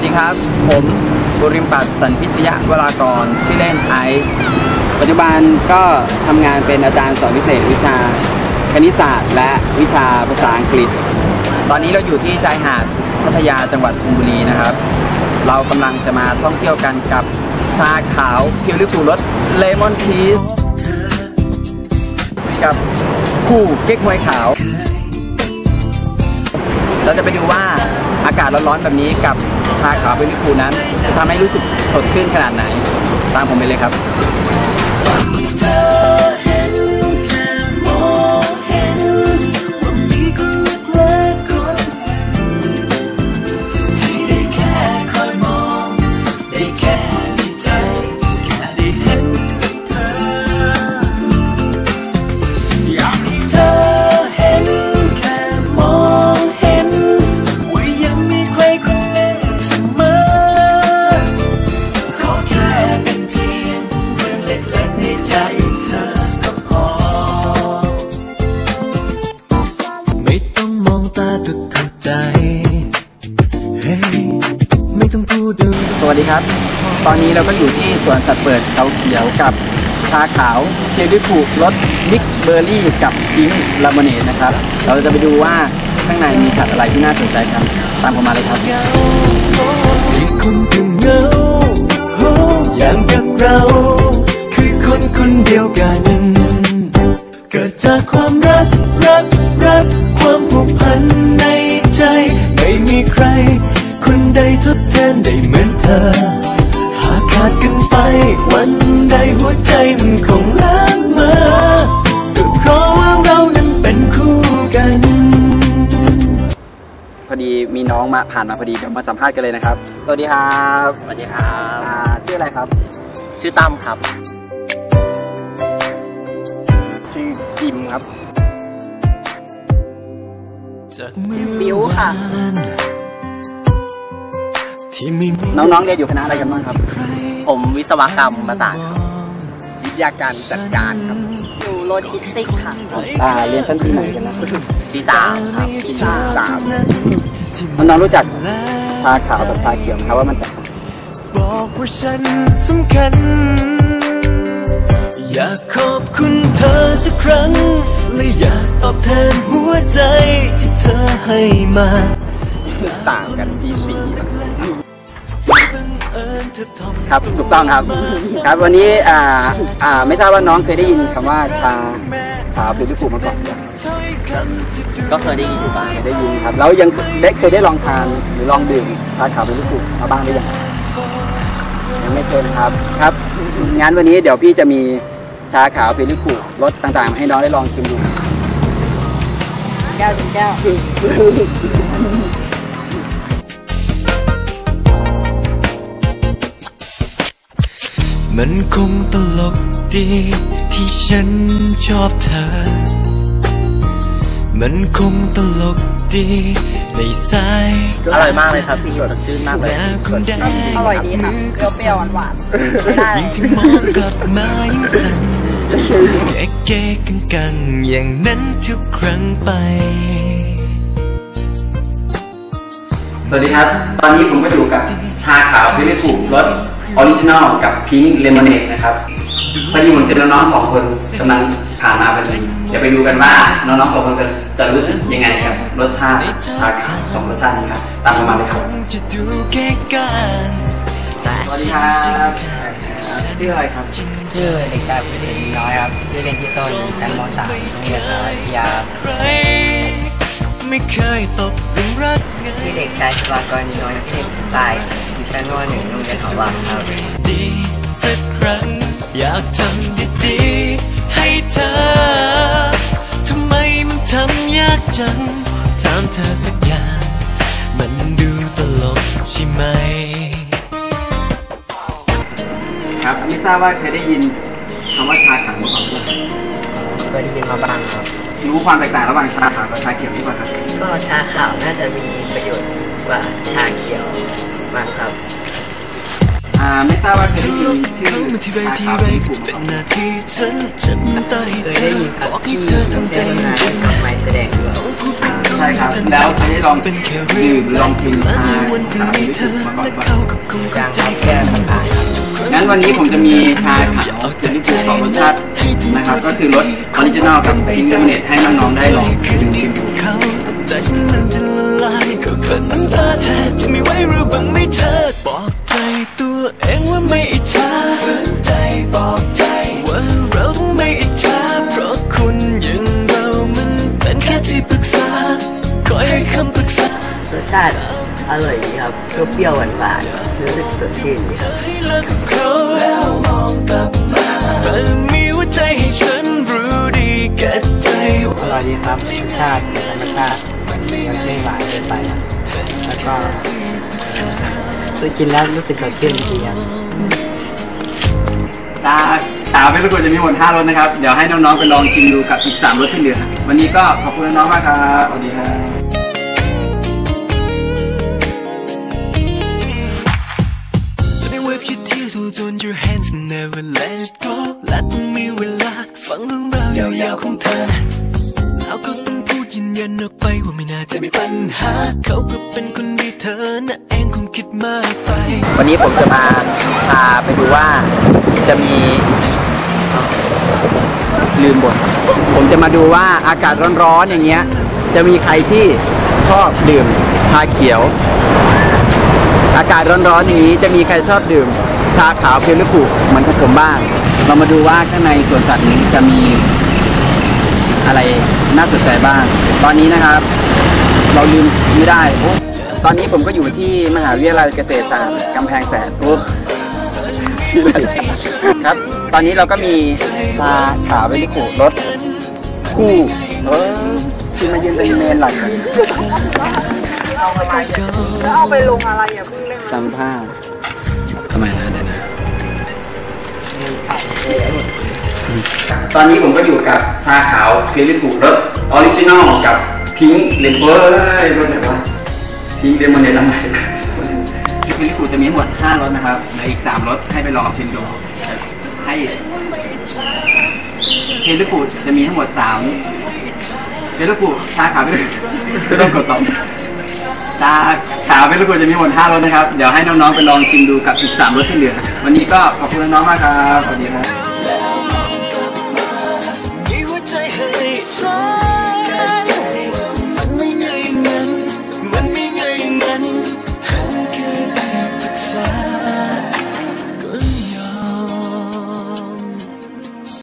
วัสดีครับ ผมบุริมปัตสันพิทยะวรากรชื่อเล่นไอซ์ปัจจุบันก็ทำงานเป็นอาจารย์สอนพิเศษวิชาคณิตศาสตร์ และวิชาภาษาอังกฤษ ตอนนี้เราอยู่ที่ชายหาดพัทยาจังหวัดชลบุรีนะครับ เรากำลังจะมาท่องเที่ยวกันกับชาขาวเคียวลิฟูรสเลมอนชีสกับคู่เก๊กฮวยขาว เราจะไปดูว่าอากาศร้อนๆแบบนี้กับชาขาวเบลิคูนั้นจะทำให้รู้สึกสดชื่นขนาดไหน ตามผมไปเลยครับ ตอนนี้เราก็อยู่ที่สวนสัตว์เปิดเขาเขียวกับชาขาวเคียวลิฟูรสมิกเบอร์รี่กับพิงลาโมเนตนะครับ เราจะไปดูว่าข้างในมีสัตว์อะไรที่น่าสนใจครับ ตามผมมาเลยครับที่คนก็เงาอย่างกับเรา คือคนคนเดียวกัน เกิดจากความรัก ขาดกันไป วันใดหัวใจมันคงล้างมาก็เพราะว่าเรานั้นเป็นคู่กัน พอดีมีน้องมาผ่านมาพอดีเดี๋ยวมาสัมภาษณ์กันเลยนะครับสวัสดีครับสวัสดีครับอ่าชื่ออะไรครับ ชื่อตั้มครับ ชื่อคิมครับบิวค่ะที่ไม่มี น้องๆเรียนอยู่คณะอะไรกันบ้างครับ ผมวิศวกรรมศาสตร์ครับวิทยาการจัดการครับอยู่โลจิสติกค่ะอ่าเรียนชั้นปีไหนกันนะปีสามครับปีสามที่น้องๆรู้จักชาขาวกับชาเขียวไหมครับว่ามันแตกต่างบอกว่าฉันสำคัญ อยากขอบคุณเธอสักครั้ง และอยากตอบแทนหัวใจที่เธอให้มาต่างกันปีสี่ ครับถูกต้องครับ ครับวันนี้อ่าอ่าไม่ทราบว่าน้องเคยได้ยินคำว่าชาขาวหรือลิฟูมาก่อนไหมถ้อยคำที่ดูก็เคยได้ยินอยู่บ้างได้ยินครับแล้วยังได้เคยได้ลองทานหรือลองดื่มชาขาวเป็นลูกสูบมาบ้างหรือยังยังไม่เคยนะครับครับงั้นวันนี้เดี๋ยวพี่จะมีชาขาวเป็นลูกสูบรสต่างๆ ให้น้องได้ลองชิมดูแก้วถึงแก้ว มันคงตลกดีที่ฉันชอบเธอ มันคงตลกดีในสายอร่อยมากเลยครับพี่หยดชื่นมากเลยแววคนแดงอร่อยดีค่ะเปรี้ยวๆหวานๆไม่ได้ยิ่งที่มองกลับมายิ่งสั่นเก๊เก๊กังกังๆอย่างนั้นทุกครั้งไป สวัสดีครับ ตอนนี้ผมก็อยู่กับชาขาวเป็นลูกสูบรส ออริจินอลกับพิงค์เลมอนเนดนะครับพอดีผมเจอน้องๆสองคนกำลังผ่านมาพอดีเดี๋ยวไปดูกันว่าน้องๆสองคนจะจะรู้สึกยังไงกับรสชาติชาขาวสองรสชาตินี้ครับตามผมมาเลยครับจะดูเก๊กันแต่สวัสดีครับชื่ออะไรครับชื่อเด็กชายประเด็นน้อยครับชื่อเล่นที่ต้นชั้นม .3 โรงเรียนสารวิทยาใครไม่เคยตกหลุมรักไงชื่อเด็กชายชวากรน้อยเทพตาย อยู่ชั้นม .1 โรงเรียนหอวังครับ ดีสักครั้ง อยากทำดีๆให้เธอ ทำไมมันทำยากจัง ถามเธอสักอย่าง มันดูตลกใช่ไหม ครับไม่ทราบว่าเคยได้ยินคำว่าชาขาวมาก่อนไหมเคยได้ยินมาบ้างครับ รู้ความแตกต่างระหว่างชาขาวกับชาเขียวหรือเปล่าครับ ก็ชาขาวน่าจะมีประโยชน์กว่าชาเขียว มากครับอ่าไม่ทราบว่าเคยได้ยินชื่อเข้ามาที่ไรชาที่ขาวไรเป็นก็กลุ่มจะเป็นหน้าที่ฉันฉันต้องให้เคยเธได้อยินครับบอกให้ที่เธอทำใจเจ้าหน้าเย็ที่นกับไม้แสดงด้วยต้องพูดไปเข้าใช่ครับ แล้วเคยได้ลองเป็นแค่ดื่เรื่องมลองกินและชาในวันพรุ่งขาวนี้ที่เธถูอกมาก่อนและป่ะเขาก็คงเข้ายังใจครับแก้ปัญหาครับงั้นวันนี้ผมจะมีชาขาวเป็นที่ถูกสองรสชาตินะครับ ก็คือรสออริจินอลกับพิงค์เลมอนเนตให้น้องๆได้ลองคืชินมนี้ชิมกัดูบเขาแต่ฉันนั้นจะละลายก็เกิด ชาติอร่อยดีครับเปรี้ยวๆหวานๆรู้สึกสดชื่นดีครับให้เลิกกับเขาแล้วมองกลับมาแต่มีหัวใจให้ฉันรู้ดีแก่ใจว่าอร่อยดีครับรสชาติเป็นธรรมชาติมันไม่หวานเกินไปครับแล้วก็คือกินแล้วรู้สึกสดชื่นดีครับชาขาวเป็นรสกวนจะมีหมด5รสนะครับ เดี๋ยวให้น้องๆไปลองชิมดูกับอีก 3รสที่เหลือ วันนี้ก็ขอบคุณน้องๆมากครับ สวัสดีครับ your tears hold on your hands and never let it go และต้องมีเวลาฟังเรื่องราวยาวๆของเธอนะแล้วก็ต้องพูดยืนยันออกไปว่าไม่น่าจะมีปัญหา เขาก็เป็นคนดีเธอน่ะเองคงคิดมากไป วันนี้ผมจะมาพาไปดูว่าจะมีลืมบท ผมจะมาดูว่าอากาศร้อนๆอย่างเงี้ย จะมีใครที่ชอบดื่มชาเขียว อากาศร้อนๆอย่างนี้จะมีใครชอบดื่ม ชาขาวเพียวหรือผูเหมือนกับผมบ้าง เรามาดูว่าข้างในสวนสัตว์นี้จะมีอะไรน่าสนใจบ้าง ตอนนี้นะครับ เราลืมไม่ได้โอ้ตอนนี้ผมก็อยู่ที่มหาวิทยาลัยเกษตรศาสตร์กำแพงแสนโอ้ชื่ออะไรครับ ตอนนี้เราก็มีชาขาวเวลิคุรสคู่เออที่มายืนเป็นเมนหลักแล้วเอาไปลงอะไรอะเพิ่งเล่นมาจำผ้าทำไมนะเดี๋ยวนะ ตอนนี้ผมก็อยู่กับชาขาวเฟลิคุรสออริจินอลกับพิงค์เลมเบอร์รสไหนวะพิงค์เลมอนเนตอะไรเฟลิคุจะมีทั้งหมด5รสนะครับเหลืออีก3รสให้ไปลองชิมดูให้เฟลิคุจะมีทั้งหมด3เฟลิคุชาขาวไม่ต้องกดตอบชาขาวเฟลิคุจะมีทั้งหมด5รสนะครับ เดี๋ยวให้น้องๆไปลองชิมดูกับอีก3รสที่เหลือ วันนี้ก็ขอบคุณน้องๆมากครับ สวัสดีครับ